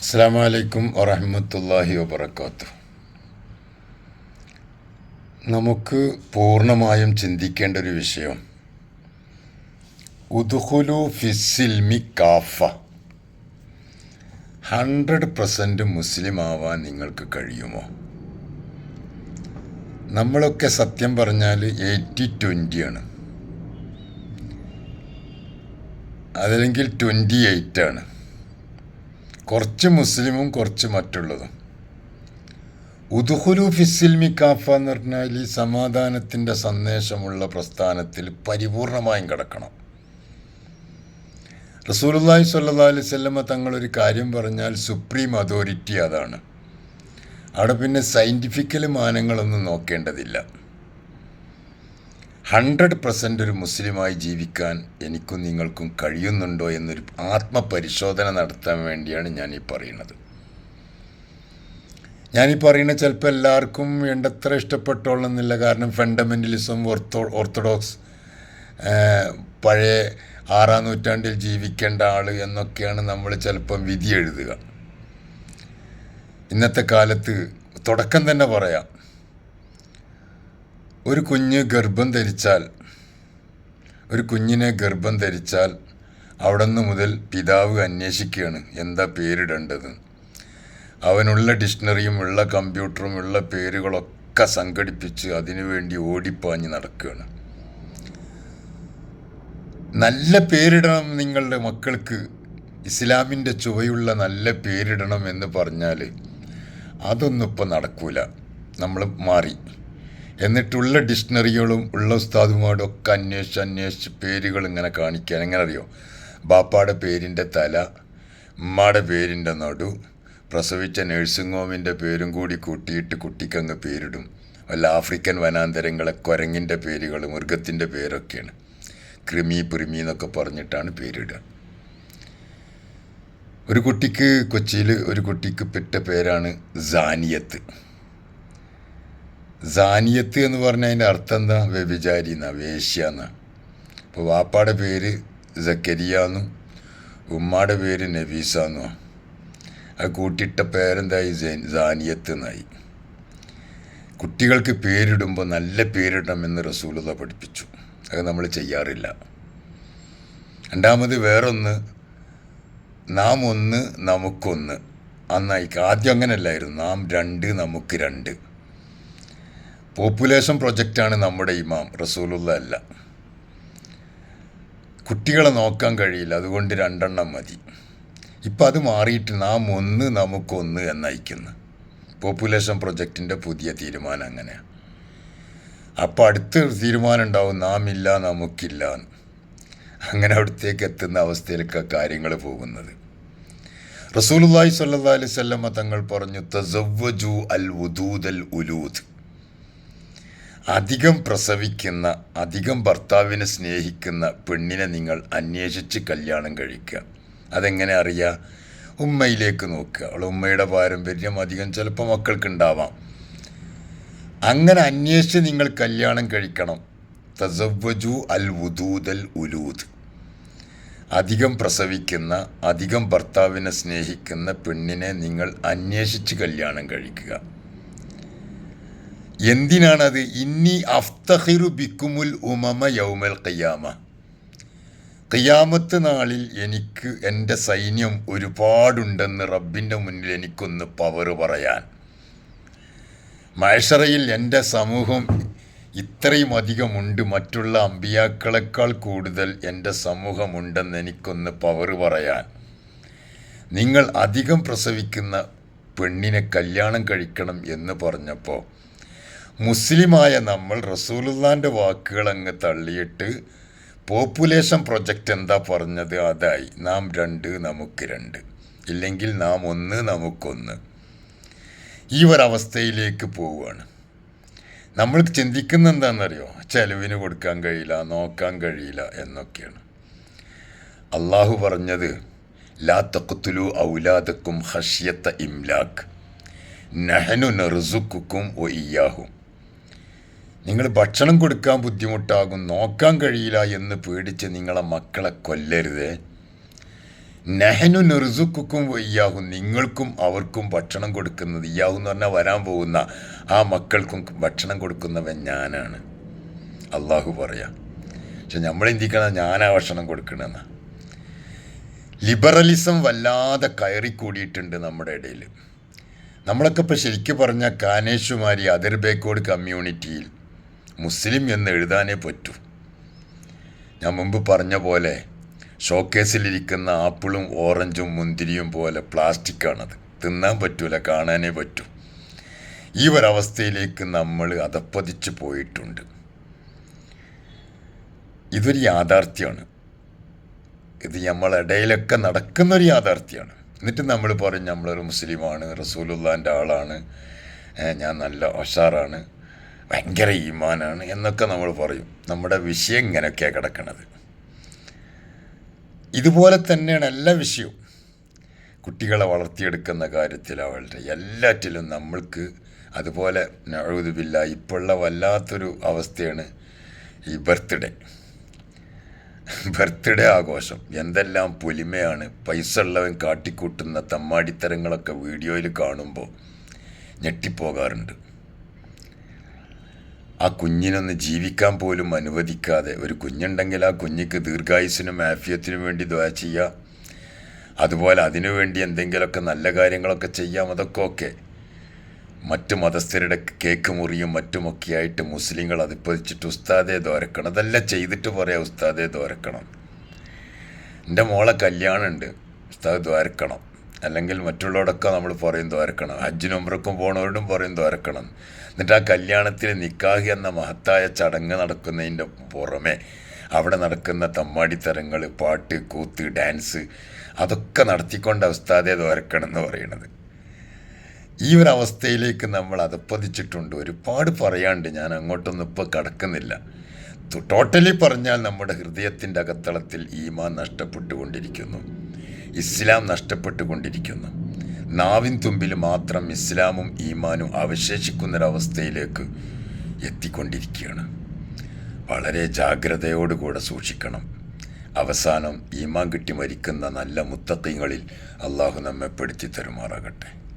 അസ്സാം വലൈക്കും വറഹമത്തല്ലാഹി വബർക്കാത്തു നമുക്ക് പൂർണമായും ചിന്തിക്കേണ്ട ഒരു വിഷയം. ഉദുഹുലു ഫിസിൽമി കാഫ. ഹൺഡ്രഡ് പെർസെന്റ് മുസ്ലിം ആവാൻ നിങ്ങൾക്ക് കഴിയുമോ? നമ്മളൊക്കെ സത്യം പറഞ്ഞാൽ എയ്റ്റി ട്വന്റിയാണ്. അതല്ലെങ്കിൽ ട്വന്റി എയ്റ്റ് ആണ് കുറച്ച് മുസ്ലിമും കുറച്ച് മറ്റുള്ളതും. ഉദുഹുലു ഫിസിൽമി കാഫ എന്ന് പറഞ്ഞാൽ ഈ സമാധാനത്തിന്റെ സന്ദേശമുള്ള പ്രസ്ഥാനത്തിൽ പരിപൂർണമായും കിടക്കണം. റസൂലുള്ളാഹി സ്വല്ലല്ലാഹി അലൈഹി വസല്ലമ തങ്ങളൊരു കാര്യം പറഞ്ഞാൽ സുപ്രീം അതോറിറ്റി അതാണ്. അവിടെ പിന്നെ സയന്റിഫിക്കൽ മാനങ്ങളൊന്നും നോക്കേണ്ടതില്ല. ഹൺഡ്രഡ് പെർസെന്റ് ഒരു മുസ്ലിമായി ജീവിക്കാൻ എനിക്കും നിങ്ങൾക്കും കഴിയുന്നുണ്ടോ എന്നൊരു ആത്മപരിശോധന നടത്താൻ വേണ്ടിയാണ് ഞാൻ ഈ പറയുന്നത്. ഞാനീ പറയുന്നത് ചിലപ്പോൾ എല്ലാവർക്കും വേണ്ടത്ര ഇഷ്ടപ്പെട്ടോളന്നില്ല. കാരണം ഫണ്ടമെന്റലിസം ഓർത്തോ ഓർത്തഡോക്സ് പഴയ ആറാം നൂറ്റാണ്ടിൽ ജീവിക്കേണ്ട ആൾ എന്നൊക്കെയാണ് നമ്മൾ ചിലപ്പം വിധി എഴുതുക. ഇന്നത്തെ കാലത്ത് തുടക്കം തന്നെ പറയാം. ഒരു കുഞ്ഞ് ഗർഭം ധരിച്ചാൽ ഒരു കുഞ്ഞിനെ ഗർഭം ധരിച്ചാൽ അവിടെ നിന്ന് മുതൽ പിതാവ് അന്വേഷിക്കുകയാണ്. എന്താ പേരിടേണ്ടത്? അവനുള്ള ഡിക്ഷണറിയും ഉള്ള കമ്പ്യൂട്ടറും ഉള്ള പേരുകളൊക്കെ സംഘടിപ്പിച്ച് അതിനുവേണ്ടി ഓടിപ്പാഞ്ഞ് നടക്കുകയാണ്. നല്ല പേരിടണം നിങ്ങളുടെ മക്കൾക്ക്. ഇസ്ലാമിന്റെ ചുവയുള്ള നല്ല പേരിടണം എന്ന് പറഞ്ഞാൽ അതൊന്നും ഇപ്പം നടക്കൂല. നമ്മൾ മാറി. എന്നിട്ടുള്ള ഡിക്ഷണറികളും ഉള്ള ഉസ്താദുമാരും ഒക്കെ അന്വേഷിച്ച് അന്വേഷിച്ച് പേരുകൾ ഇങ്ങനെ കാണിക്കാൻ. എങ്ങനെ അറിയോ? ബാപ്പാടെ പേരിന്റെ തല ഉമ്മാടെ പേരിന്റെ നടു പ്രസവിച്ച നഴ്സിംഗ് ഹോമിന്റെ പേരും കൂടി കൂട്ടിയിട്ട് കുട്ടിക്കങ്ങ് പേരിടും. വല്ല ആഫ്രിക്കൻ വനാന്തരങ്ങളെ കുരങ്ങിന്റെ പേരുകൾ മൃഗത്തിന്റെ പേരൊക്കെയാണ്. കൃമി പ്രിമി എന്നൊക്കെ പറഞ്ഞിട്ടാണ് പേരിടുക. ഒരു കുട്ടിക്ക് കൊച്ചിയിൽ ഒരു കുട്ടിക്ക് പെട്ട പേരാണ് സാനിയത്ത്. സാനിയത്ത് എന്ന് പറഞ്ഞാൽ അതിന്റെ അർത്ഥം എന്താ വ്യഭിചാരി എന്നാ വേശ്യ എന്നാ. അപ്പോൾ വാപ്പാടെ പേര് സക്കരിയ എന്നും ഉമ്മാടെ പേര് നബീസ എന്നും അത് കൂട്ടിയിട്ട പേരെന്തായി? സാനിയത്ത് എന്നായി. കുട്ടികൾക്ക് പേരിടുമ്പോൾ നല്ല പേരിടണമെന്ന് റസൂലത പഠിപ്പിച്ചു. അത് നമ്മൾ ചെയ്യാറില്ല. രണ്ടാമത് വേറൊന്ന് നാം ഒന്ന് നമുക്കൊന്ന്. അന്നായി ആദ്യം അങ്ങനെയല്ലായിരുന്നു. നാം രണ്ട് നമുക്ക് രണ്ട്. പോപ്പുലേഷൻ പ്രൊജക്റ്റാണ് നമ്മുടെ ഇമാം റസൂലുള്ള അല്ല. കുട്ടികളെ നോക്കാൻ കഴിയില്ല അതുകൊണ്ട് രണ്ടെണ്ണം മതി. ഇപ്പം അത് മാറിയിട്ട് നാം ഒന്ന് നമുക്കൊന്ന് എന്നയക്കുന്നു. പോപ്പുലേഷൻ പ്രൊജക്റ്റിന്റെ പുതിയ തീരുമാനം അങ്ങനെയാണ് അപ്പോൾ അടുത്ത തീരുമാനം ഉണ്ടാവും നാം ഇല്ല നമുക്കില്ല അങ്ങനെ അവിടത്തേക്ക് എത്തുന്ന അവസ്ഥയിലൊക്കെ കാര്യങ്ങൾ പോകുന്നത്. റസൂലുല്ലാഹി സ്വല്ലല്ലാഹി അലൈഹി വസല്ലമ തങ്ങൾ പറഞ്ഞു തസവ്വജു അൽ ഉദൂദ് അൽ ഉലൂദ് അധികം പ്രസവിക്കുന്ന അധികം ഭർത്താവിനെ സ്നേഹിക്കുന്ന പെണ്ണിനെ നിങ്ങൾ അന്വേഷിച്ച് കല്യാണം കഴിക്കുക. അതെങ്ങനെ അറിയുക ഉമ്മയിലേക്ക് നോക്കുക. അവൾ ഉമ്മയുടെ പാരമ്പര്യം അധികം ചിലപ്പോൾ മക്കൾക്ക് ഉണ്ടാവാം അങ്ങനെ അന്വേഷിച്ച് നിങ്ങൾ കല്യാണം കഴിക്കണം. തസവ്വജു അൽ വുദൂദൽ ഉലൂദ്. അധികം പ്രസവിക്കുന്ന അധികം ഭർത്താവിനെ സ്നേഹിക്കുന്ന പെണ്ണിനെ നിങ്ങൾ അന്വേഷിച്ച് കല്യാണം കഴിക്കുക. എന്തിനാണത്? ഇന്നി അഫ്തഹിറു ബിക്കുമുൽ ഉമമ യൗമൽ കയ്യാമ കയ്യാമത്ത് നാളിൽ എനിക്ക് എന്റെ സൈന്യം ഒരുപാടുണ്ടെന്ന് റബ്ബിന്റെ മുന്നിൽ എനിക്കൊന്ന് പവറ് പറയാൻ. മഴശറയിൽ എന്റെ സമൂഹം ഇത്രയും അധികമുണ്ട് മറ്റുള്ള അമ്പിയാക്കളെക്കാൾ കൂടുതൽ എന്റെ സമൂഹമുണ്ടെന്ന് എനിക്കൊന്ന് പവറ് പറയാൻ. നിങ്ങൾ അധികം പ്രസവിക്കുന്ന പെണ്ണിനെ കല്യാണം കഴിക്കണം എന്ന് പറഞ്ഞപ്പോൾ മുസ്ലിമായ നമ്മൾ റസൂലുള്ളാന്റെ വാക്കുകൾ അങ്ങ് തള്ളിയിട്ട് പോപ്പുലേഷൻ പ്രൊജക്റ്റ് എന്താ പറഞ്ഞത്? അതായി. നാം രണ്ട് നമുക്ക് രണ്ട്. ഇല്ലെങ്കിൽ നാം ഒന്ന് നമുക്കൊന്ന്. ഈ ഒരവസ്ഥയിലേക്ക് പോവുകയാണ്. നമ്മൾ ചിന്തിക്കുന്ന എന്താണെന്നറിയോ? ചെലവിന് കൊടുക്കാൻ കഴിയില്ല നോക്കാൻ കഴിയില്ല എന്നൊക്കെയാണ്. അള്ളാഹു പറഞ്ഞത് ലാ തക്കുത്തുലു ഔലാദക്കും ഹഷ്യത്ത ഇംലാഖ്. നഹനു നെറുസുക്കും ഒ ഇയാഹും നിങ്ങൾ ഭക്ഷണം കൊടുക്കാൻ ബുദ്ധിമുട്ടാകും നോക്കാൻ കഴിയില്ല എന്ന് പേടിച്ച് നിങ്ങളെ മക്കളെ കൊല്ലരുത്. നെഹനു നെറുസുക്കും ഇയാഹു നിങ്ങൾക്കും അവർക്കും ഭക്ഷണം കൊടുക്കുന്നത്. ഇയാഹു എന്ന് പറഞ്ഞാൽ വരാൻ പോകുന്ന ആ മക്കൾക്കും ഭക്ഷണം കൊടുക്കുന്നവൻ ഞാനാണ്. അള്ളാഹു പറയാം. പക്ഷെ നമ്മൾ ചിന്തിക്കണം ഞാനാ ഭക്ഷണം കൊടുക്കണമെന്ന ലിബറലിസം വല്ലാതെ കയറിക്കൂടിയിട്ടുണ്ട് നമ്മുടെ ഇടയിൽ. നമ്മളൊക്കെ ഇപ്പോൾ ശരിക്കും പറഞ്ഞാൽ കാനേഷുമാരി അതിർ ബേക്കോട് കമ്മ്യൂണിറ്റിയിൽ മുസ്ലിം എന്ന് എഴുതാനേ പറ്റൂ. ഞാൻ മുമ്പ് പറഞ്ഞ പോലെ ഷോക്കേസിലിരിക്കുന്ന ആപ്പിളും ഓറഞ്ചും മുന്തിരിയും പോലെ പ്ലാസ്റ്റിക്കാണത്. തിന്നാൻ പറ്റൂല കാണാനേ പറ്റൂ. ഈ ഒരവസ്ഥയിലേക്ക് നമ്മൾ അതപ്പതിച്ച് പോയിട്ടുണ്ട്. ഇതൊരു യാഥാർത്ഥ്യമാണ് ഇത് നമ്മളിടയിലൊക്കെ നടക്കുന്നൊരു യാഥാർത്ഥ്യമാണ് എന്നിട്ട് നമ്മൾ പറയും നമ്മളൊരു മുസ്ലിമാണ് റസൂലുള്ളാന്റെ ആളാണ്. ഞാൻ നല്ല ഉഷാറാണ്. ഭയങ്കര ഈമാനാണ് എന്നൊക്കെ നമ്മൾ പറയും. നമ്മുടെ വിഷയം ഇങ്ങനെയൊക്കെയാണ് കിടക്കുന്നത് ഇതുപോലെ തന്നെയാണ് എല്ലാ വിഷയവും. കുട്ടികളെ വളർത്തിയെടുക്കുന്ന കാര്യത്തിലാവട്ടെ എല്ലാറ്റിലും നമ്മൾക്ക് അതുപോലെ നഴുതുമില്ല ഇപ്പോഴുള്ള വല്ലാത്തൊരു അവസ്ഥയാണ് ഈ ബർത്ത്ഡേ. ബർത്ത്ഡേ ആഘോഷം. എന്തെല്ലാം പൊലിമയാണ്. പൈസ ഉള്ളവൻ കാട്ടിക്കൂട്ടുന്ന തമ്മാടിത്തരങ്ങളൊക്കെ വീഡിയോയിൽ കാണുമ്പോൾ ഞെട്ടിപ്പോകാറുണ്ട്. ആ കുഞ്ഞിനൊന്ന് ജീവിക്കാൻ പോലും അനുവദിക്കാതെ ഒരു കുഞ്ഞുണ്ടെങ്കിൽ ആ കുഞ്ഞിക്ക് ദീർഘായുസിനും ആഫിയത്തിനും വേണ്ടി ദ്വാ ചെയ്യുക അതുപോലെ അതിനുവേണ്ടി എന്തെങ്കിലുമൊക്കെ നല്ല കാര്യങ്ങളൊക്കെ ചെയ്യാം അതൊക്കെ ഓക്കെ മറ്റു മതസ്ഥരുടെ കേക്ക് മുറിയും മറ്റുമൊക്കെയായിട്ട് മുസ്ലിങ്ങൾ അതിപ്പതിച്ചിട്ട് ഉസ്താദെ ദോരക്കണം. അതെല്ലാം ചെയ്തിട്ട് പറയാം ഉസ്താദെ ദോരക്കണം. എന്റെ മോളെ കല്യാണമുണ്ട് ഉസ്താദ് ദ്വാരക്കണം അല്ലെങ്കിൽ മറ്റുള്ളവരൊക്കെ നമ്മൾ പറയും ദ്വാരക്കണം ഹജ്ജിനും ഉമ്രക്കും പോണവരോടും പറയും ദ്വാരക്കണം എന്നിട്ട് ആ കല്യാണത്തിൽ നിക്കാഹി എന്ന മഹത്തായ ചടങ്ങ് നടക്കുന്നതിന്റെ പുറമെ അവിടെ നടക്കുന്ന തമ്മാടിത്തരങ്ങൾ പാട്ട് കൂത്ത് ഡാൻസ് അതൊക്കെ നടത്തിക്കൊണ്ട് ഉസ്താദെ ദ്വാരക്കണം എന്ന് പറയുന്നത്. ഈ ഒരു അവസ്ഥയിലേക്ക് നമ്മൾ അതപ്പതിച്ചിട്ടുണ്ട്. ഒരുപാട് പറയാണ്ട് ഞാൻ അങ്ങോട്ടൊന്നും ഇപ്പോൾ കടക്കുന്നില്ല. ടോട്ടലി പറഞ്ഞാൽ നമ്മുടെ ഹൃദയത്തിന്റെ അകത്തളത്തിൽ ഈമാൻ നഷ്ടപ്പെട്ടുകൊണ്ടിരിക്കുന്നു. ഇസ്ലാം നഷ്ടപ്പെട്ടുകൊണ്ടിരിക്കുന്നു. നാവിൻ തുമ്പിൽ മാത്രം ഇസ്ലാമും ഈമാനും അവശേഷിക്കുന്നൊരവസ്ഥയിലേക്ക് എത്തിക്കൊണ്ടിരിക്കുകയാണ്. വളരെ ജാഗ്രതയോടുകൂടെ സൂക്ഷിക്കണം. അവസാനം ഈമാൻ കിട്ടി മരിക്കുന്ന നല്ല മുത്തക്കങ്ങളിൽ അള്ളാഹു നമ്മെ പെടുത്തി തരുമാറാകട്ടെ.